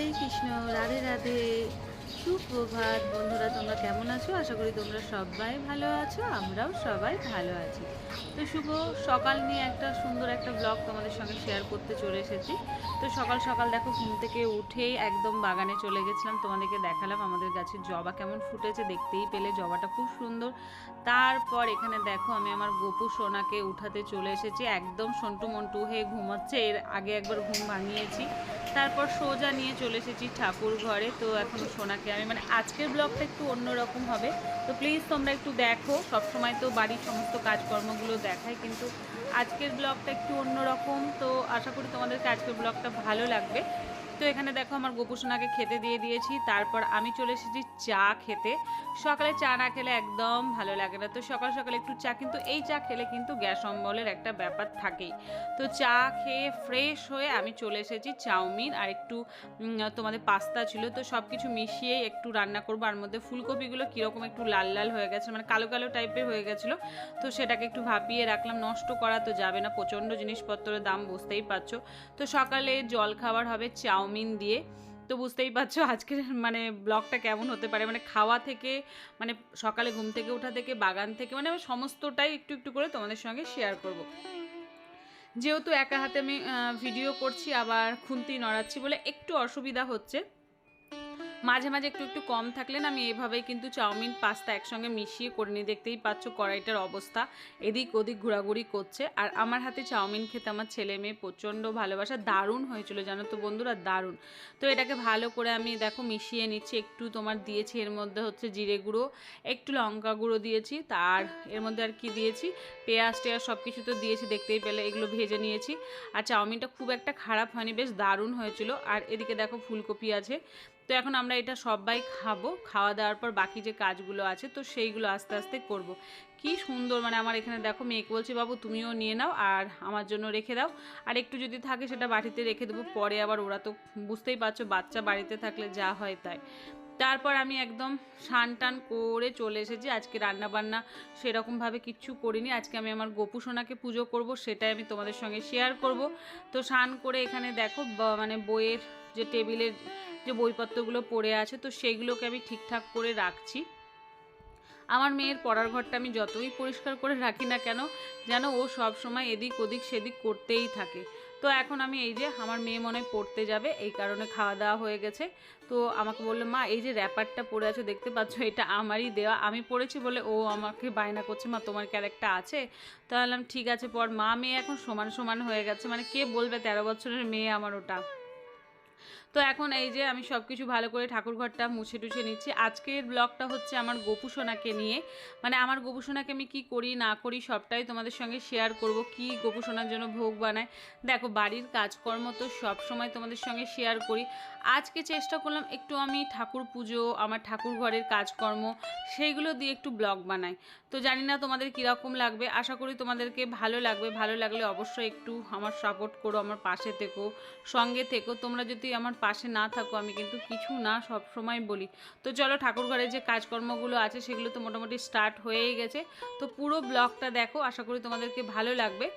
হরে কৃষ্ণ রাধে রাধে সুপ্রভাত। বন্ধুরা, তোমরা কেমন আছো? আশা করি তোমরা সবাই ভালো আছো, আমরাও সবাই ভালো আছি। তো শুভ সকাল নিয়ে একটা সুন্দর একটা ব্লগ তোমাদের সঙ্গে শেয়ার করতে চলে এসেছি। তো সকাল সকাল দেখো, ঘুম থেকে উঠেই একদম বাগানে চলে গেছিলাম, তোমাদেরকে দেখালাম আমাদের গাছের জবা কেমন ফুটেছে, দেখতেই পেলে জবাটা খুব সুন্দর। তারপর এখানে দেখো, আমি আমার গোপু সোনাকে উঠাতে চলে এসেছি। একদম সন্টু মন্টু হয়ে ঘুমাচ্ছে, এর আগে একবার ঘুম ভাঙিয়েছি। তারপর সোজা নিয়ে চলে এসেছি ঠাকুর ঘরে। তো এখন সোনাকে আমি মানে আজকের ব্লগটা একটু অন্যরকম হবে। তো প্লিজ তোমরা একটু দেখো। সবসময় তো বাড়ির সমস্ত কাজকর্মগুলো দেখাই কিন্তু আজকের ব্লগটা একটু অন্যরকম। তো আশা করি তোমাদেরকে আজকের ব্লগটা ভালো লাগবে। তো এখানে দেখো আমার গোপুসোনাকে খেতে দিয়ে দিয়েছি, তারপর আমি চলে এসেছি চা খেতে। সকালে চা না খেলে একদম ভালো লাগে না। তো সকাল সকালে একটু চা, কিন্তু এই চা খেলে কিন্তু গ্যাস অম্বলের একটা ব্যাপার থাকেই। তো চা খেয়ে ফ্রেশ হয়ে আমি চলে এসেছি চাউমিন আর একটু তোমাদের পাস্তা ছিল। তো সব কিছু মিশিয়ে একটু রান্না করব। আর মধ্যে ফুলকপিগুলো কীরকম একটু লাল লাল হয়ে গেছে মানে কালো কালো টাইপের হয়ে গেছিল। তো সেটাকে একটু ভাপিয়ে রাখলাম। নষ্ট করা তো যাবে না। প্রচণ্ড জিনিসপত্রের দাম বুঝতেই পারছ। তো সকালে জল খাবার হবে, চাউমিন দিয়ে। তো বুঝতেই পারছ আজকের মানে ব্লগটা কেমন হতে পারে? মানে খাওয়া থেকে মানে সকালে ঘুম থেকে ওঠা থেকে, বাগান থেকে মানে আমি সমস্তটাই একটু একটু করে তোমাদের সঙ্গে শেয়ার করব। যেহেতু একা হাতে আমি ভিডিও করছি, আবার খুন্তি নড়াচ্ছি বলে একটু অসুবিধা হচ্ছে। মাঝে মাঝে একটু একটু কম থাকলে না আমি এভাবেই কিন্তু চাউমিন, পাস্তা একসঙ্গে মিশিয়ে করে নিয়ে দেখতেই পাচ্ছ কড়াইটার অবস্থা। এদিক ওদিক ঘোরাঘুরি করছে। আর আমার হাতে চাউমিন খেতে আমার ছেলে মেয়ে প্রচণ্ড ভালোবাসা। দারুণ হয়েছিল, জানো তো বন্ধুরা, দারুণ। তো এটাকে ভালো করে আমি দেখো মিশিয়ে নিচ্ছি। একটু তোমার দিয়েছি, এর মধ্যে হচ্ছে জিরে গুঁড়ো, একটু লঙ্কা গুঁড়ো দিয়েছি, তার এর মধ্যে আর কি দিয়েছি? পেঁয়াজ টেয়াজ সব কিছু তো দিয়েছি, দেখতেই পেলে, এগুলো ভেজে নিয়েছি। আর চাউমিনটা খুব একটা খারাপ হয়নি, বেশ দারুণ হয়েছিল। আর এদিকে দেখো ফুলকপি আছে। তো এখন আমরা এটা সবাই খাব, খাওয়া দাওয়ার পর বাকি যে কাজগুলো আছে, তো সেইগুলো আস্তে আস্তে করব। কি সুন্দর মানে আমার এখানে দেখো মেয়েকে বলছে, বাবু, তুমিও নিয়ে নাও আর আমার জন্য রেখে দাও। আর একটু যদি থাকে সেটা বাড়িতে রেখে দেবো, পরে আবার ওরা তো বুঝতেই পারছ, বাচ্চা বাড়িতে থাকলে যা হয় তাই। তারপর আমি একদম স্নান টান করে চলে এসেছি। আজকে রান্না বান্না সেরকমভাবে কিচ্ছু করিনি। আজকে আমি আমার গোপু সোনাকে পুজো করব, সেটাই আমি তোমাদের সঙ্গে শেয়ার করব। তো স্নান করে এখানে দেখো মানে বইয়ের যে টেবিলের যে বইপত্রগুলো পড়ে আছে, তো সেগুলোকে আমি ঠিকঠাক করে রাখছি। আমার মেয়ের পড়ার ঘরটা আমি যতই পরিষ্কার করে রাখি না কেন, যেন ও সব সময় এদিক ওদিক সেদিক করতেই থাকে। তো এখন আমি এই যে আমার মেয়ে মনে পড়তে যাবে, এই কারণে খাওয়া দাওয়া হয়ে গেছে। তো আমাকে বলল, মা, এই যে র্যাপারটা পড়ে আছো, দেখতে পাচ্ছ, এটা আমারই দেওয়া। আমি পড়েছি বলে ও আমাকে বায়না করছে, মা, তোমার ক্যারেক্টার আছে? তো বললাম ঠিক আছে, পর। মা, মেয়ে এখন সমান সমান হয়ে গেছে। মানে কে বলবে, তেরো বছরের মেয়ে আমার ওটা। তো এখন এই যে আমি সব কিছু ভালো করে ঠাকুরঘরটা মুছে টুছে নিচ্ছি। আজকের ব্লগটা হচ্ছে আমার গোপুসোনাকে নিয়ে। মানে আমার গোপুসোনাকে আমি কি করি, না করি সবটাই তোমাদের সঙ্গে শেয়ার করব। কি গোপুসোনার জন্য ভোগ বানায়? দেখো, বাড়ির কাজকর্ম তো সব সময় তোমাদের সঙ্গে শেয়ার করি। আজকে চেষ্টা করলাম একটু আমি ঠাকুর পুজো, আমার ঠাকুর ঘরের কাজকর্ম, সেইগুলো দিয়ে একটু ব্লগ বানাই। তো জানি না তোমাদের কীরকম লাগবে, আশা করি তোমাদেরকে ভালো লাগবে। ভালো লাগলে অবশ্যই একটু আমার সাপোর্ট করো, আমার পাশে থেকো, সঙ্গে থেকো। তোমরা যদি আমার পাশে না থাকো, আমি কিন্তু কিছু না সব সময় বলি। তো চলো ঠাকুর ঘরে যে কাজকর্মগুলো আছে, সেগুলো তো মোটামুটি স্টার্ট হয়েই গেছে। তো পুরো ব্লগটা দেখো, আশা করি তোমাদেরকে ভালো লাগবে।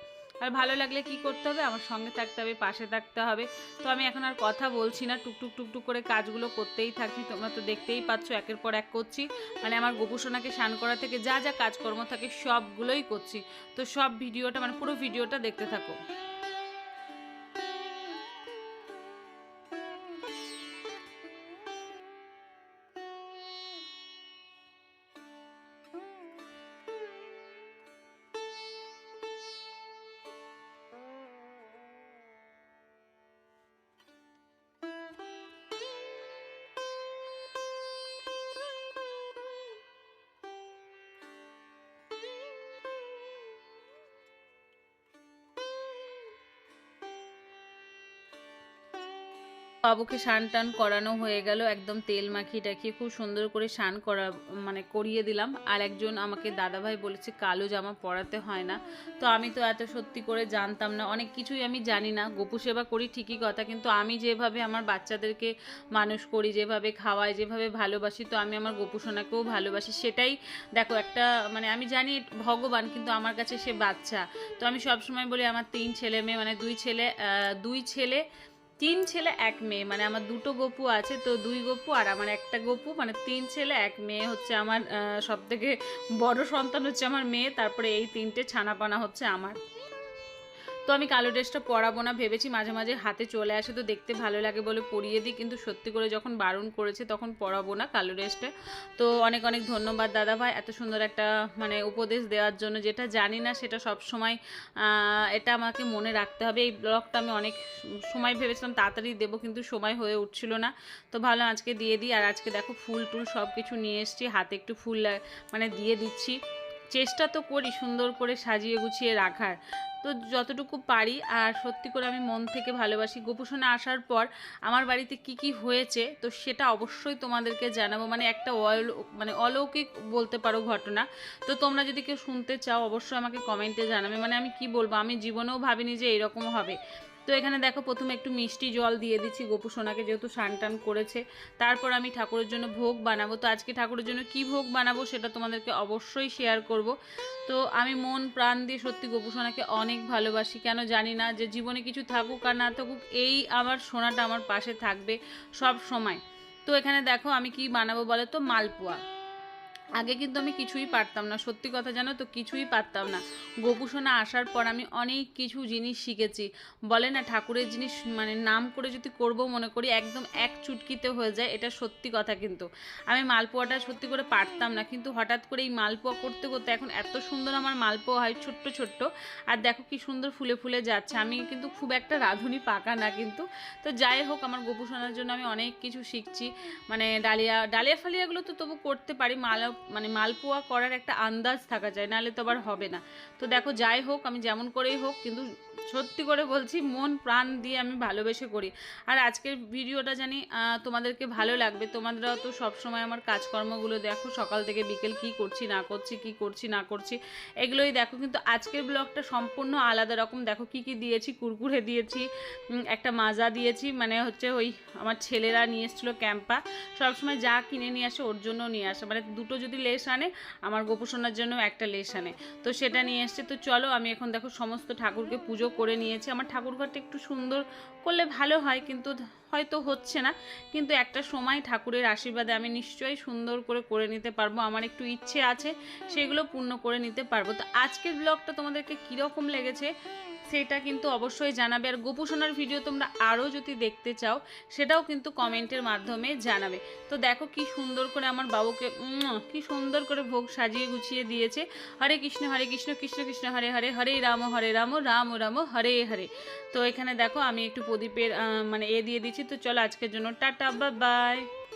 আর ভালো লাগলে কি করতে হবে? আমার সঙ্গে থাকতে হবে, পাশে থাকতে হবে। তো আমি এখন আর কথা বলছি না, টুকটুক টুকটুক করে কাজগুলো করতেই থাকি। তোমরা তো দেখতেই পাচ্ছ, একের পর এক করছি। মানে আমার গোপুসোনাকে স্নান করা থেকে যা যা কাজকর্ম থাকে সবগুলোই করছি। তো সব ভিডিওটা মানে পুরো ভিডিওটা দেখতে থাকো। বাবুকে স্নান টান করানো হয়ে গেল, একদম তেল মাখিয়ে টাখিয়ে খুব সুন্দর করে স্নান করা মানে করিয়ে দিলাম। আর একজন আমাকে দাদাভাই বলেছে, কালো জামা পরাতে হয় না। তো আমি তো এত সত্যি করে জানতাম না। অনেক কিছুই আমি জানি না। গোপু সেবা করি, ঠিকই কথা। কিন্তু আমি যেভাবে আমার বাচ্চাদেরকে মানুষ করি, যেভাবে খাওয়াই, যেভাবে ভালোবাসি, তো আমি আমার গোপু সোনাকেও ভালোবাসি। সেটাই দেখো, একটা মানে আমি জানি ভগবান, কিন্তু আমার কাছে সে বাচ্চা। তো আমি সবসময় বলি, আমার তিন ছেলে মেয়ে মানে দুই ছেলে দুই ছেলে তিন ছেলে, এক মেয়ে। মানে আমার দুটো গপু আছে, তো দুই গপু আর আমার একটা গপু। মানে তিন ছেলে, এক মেয়ে হচ্ছে আমার সব থেকে বড় সন্তান হচ্ছে আমার মেয়ে। তারপরে এই তিনটে ছানাপানা হচ্ছে আমার। তো আমি কালো ড্রেসটা পরাবো না, ভেবেছি মাঝে মাঝে হাতে চলে আসে, তো দেখতে ভালো লাগে বলে পরিয়ে দিই। কিন্তু সত্যি করে যখন বারণ করেছে তখন পরাবো না কালো ড্রেসটা। তো অনেক অনেক ধন্যবাদ দাদা ভাই, এত সুন্দর একটা মানে উপদেশ দেওয়ার জন্য। যেটা জানি না সেটা সব সময় এটা আমাকে মনে রাখতে হবে। এই ব্লগটা আমি অনেক সময় ভেবেছিলাম, তাড়াতাড়ি দেবো কিন্তু সময় হয়ে উঠছিল না। তো ভালো আজকে দিয়ে দিই, আর আজকে দেখো ফুল টুল সব কিছু নিয়ে এসেছি, হাতে একটু ফুল মানে দিয়ে দিচ্ছি। চেষ্টা তো করি সুন্দর করে সাজিয়ে গুছিয়ে রাখার। তো যতটুকু পারি, আর সত্যি করে আমি মন থেকে ভালোবাসি। গোপুসোনা আসার পর আমার বাড়িতে কি কি হয়েছে, তো সেটা অবশ্যই তোমাদেরকে জানাব। মানে একটা অল মানে অলৌকিক বলতে পারো ঘটনা। তো তোমরা যদি কেউ শুনতে চাও, অবশ্যই আমাকে কমেন্টে জানাবে। মানে আমি কি বলব? আমি জীবনেও ভাবিনি যে এরকম হবে। তো এখানে দেখো, প্রথমে একটু মিষ্টি জল দিয়ে দিচ্ছি, গোপু সোনাকে যেহেতু টান করেছে। তারপর আমি ঠাকুরের জন্য ভোগ বানাবো। তো আজকে ঠাকুরের জন্য কি ভোগ বানাবো সেটা তোমাদেরকে অবশ্যই শেয়ার করব। তো আমি মন প্রাণ দিয়ে সত্যি গোপু সোনাকে অনেক ভালোবাসি। কেন জানি না যে জীবনে কিছু থাকুক আর না থাকুক, এই আমার সোনাটা আমার পাশে থাকবে সব সময়। তো এখানে দেখো আমি কি বানাবো বলে তো? মালপোয়া। আগে কিন্তু আমি কিছুই পারতাম না। সত্যি কথা জানো তো, কিছুই পারতাম না। গোপুসোনা আসার পর আমি অনেক কিছু জিনিস শিখেছি। বলে না, ঠাকুরের জিনিস মানে নাম করে যদি করব মনে করি, একদম এক চুটকিতে হয়ে যায়, এটা সত্যি কথা কিন্তু। আমি মালপোয়াটা সত্যি করে পারতাম না, কিন্তু হঠাৎ করে এই মালপোয়া করতে করতে এখন এত সুন্দর আমার মালপোয়া হয়, ছোট্ট ছোট্ট। আর দেখো কি সুন্দর ফুলে ফুলে যাচ্ছে। আমি কিন্তু খুব একটা রাঁধুনি, পাকা না কিন্তু। তো যাই হোক, আমার গোপুসোনার জন্য আমি অনেক কিছু শিখছি। মানে ডালিয়া ডালিয়া ফালিয়াগুলো তো তবু করতে পারি মাল মানে মালপোয়া করার একটা আন্দাজ থাকা যায়, নাহলে তো আবার হবে না। তো দেখো যাই হোক, আমি যেমন করেই হোক, কিন্তু সত্যি করে বলছি, মন, প্রাণ দিয়ে আমি ভালোবেসে করি। আর আজকের ভিডিওটা জানি তোমাদেরকে ভালো লাগবে। তোমাদেরও তো সবসময় আমার কাজকর্মগুলো দেখো, সকাল থেকে বিকেল কি করছি, না করছি, কি করছি, না করছি, এগুলোই দেখো। কিন্তু আজকের ব্লগটা সম্পূর্ণ আলাদা রকম। দেখো কি কি দিয়েছি, কুরকুরে দিয়েছি একটা মাজা দিয়েছি মানে হচ্ছে ওই আমার ছেলেরা নিয়ে এসেছিল ক্যাম্পা। সবসময় যা কিনে নিয়ে আসে, ওর জন্য নিয়ে আসে। মানে দুটো যদি লেস আনে, আমার গোপুসোনার জন্য একটা লেস আনে। তো সেটা নিয়ে এসছে। তো চলো, আমি এখন দেখো সমস্ত ঠাকুরকে পুজো করে নিয়েছি। আমার ঠাকুরঘরটা একটু সুন্দর করলে ভালো হয়, কিন্তু হয়তো হচ্ছে না। কিন্তু একটা সময় ঠাকুরের আশীর্বাদে আমি নিশ্চয়ই সুন্দর করে করে নিতে পারব। আমার একটু ইচ্ছে আছে সেগুলো পূর্ণ করে নিতে পারব। তো আজকের ব্লগটা তোমাদেরকে কীরকম লেগেছে সেটা কিন্তু অবশ্যই জানাবে। আর গোপুসোনার ভিডিও তোমরা আরও যদি দেখতে চাও, সেটাও কিন্তু কমেন্টের মাধ্যমে জানাবে। তো দেখো কি সুন্দর করে আমার বাবুকে কি সুন্দর করে ভোগ সাজিয়ে গুছিয়ে দিয়েছে। হরে কৃষ্ণ হরে কৃষ্ণ কৃষ্ণ কৃষ্ণ, হরে হরে হরে রাম হরে রাম রাম রাম, হরে হরে। তো এখানে দেখো আমি একটু প্রদীপের মানে এ দিয়ে দিচ্ছি। তো চলো আজকের জন্য টাটা বা বাই